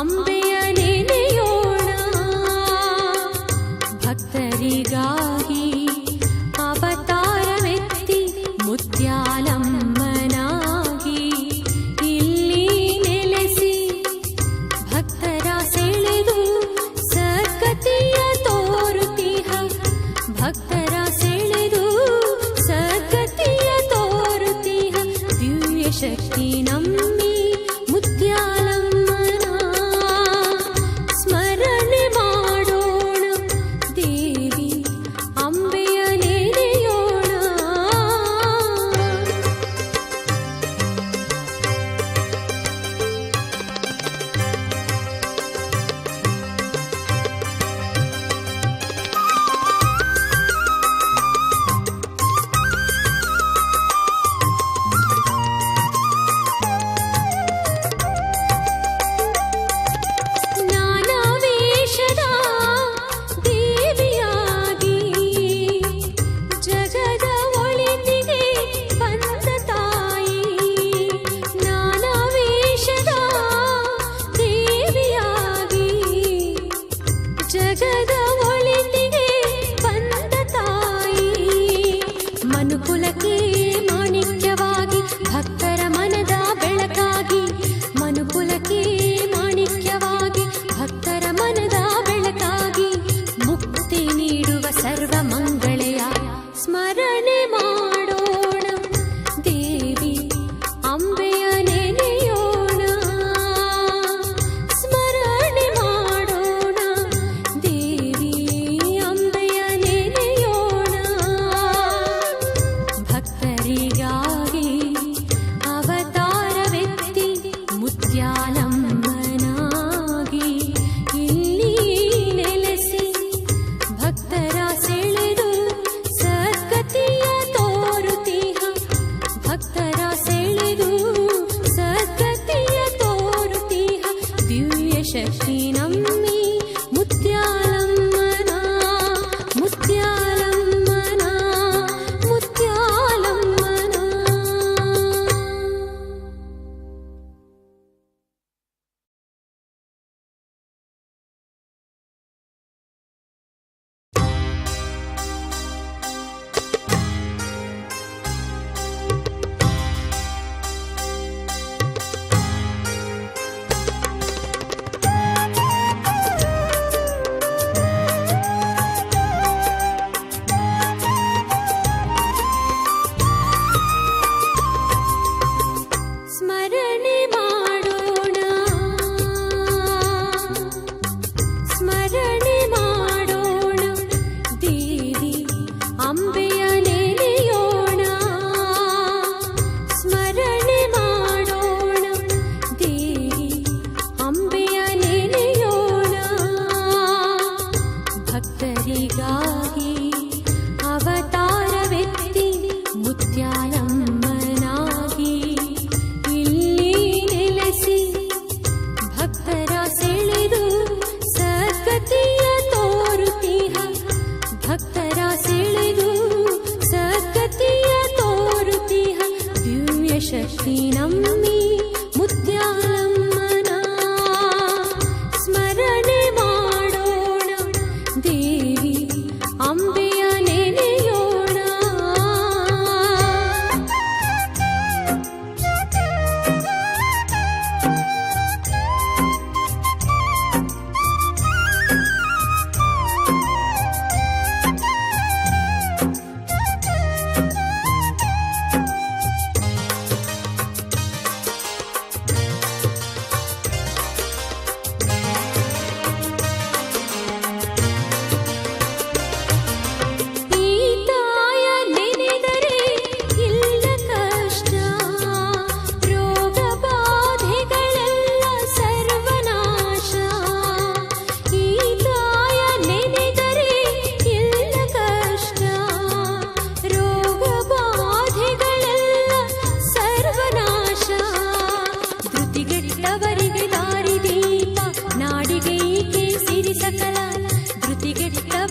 ಅಂಬೆಯನೆನೆಯೋಣ ಭಕ್ತರಿಗಾಗಿ ಅವತಾರವೆತ್ತಿ ಮುತ್ಯಾಲಮ್ಮನಾಗಿ ಇಲ್ಲಿ ನೆಲೆಸಿ ಭಕ್ತರ ಸೆಳೆದು ಸಕತಿಯ ತೋರುತಿಹ ಭಕ್ತರ ಸೆಳೆದು ಸಕತಿಯ ತೋರುತಿಹ ದಿವ್ಯ ಶಕ್ತಿ शक्तिना ि अवतार व्यक्ति मु्यायनासि भक्कर सेलिदु सोरुतिः भक्कर सेलिदु सतोरुतिः दिव्यष्ठीणं திகழ்த்த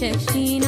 शशि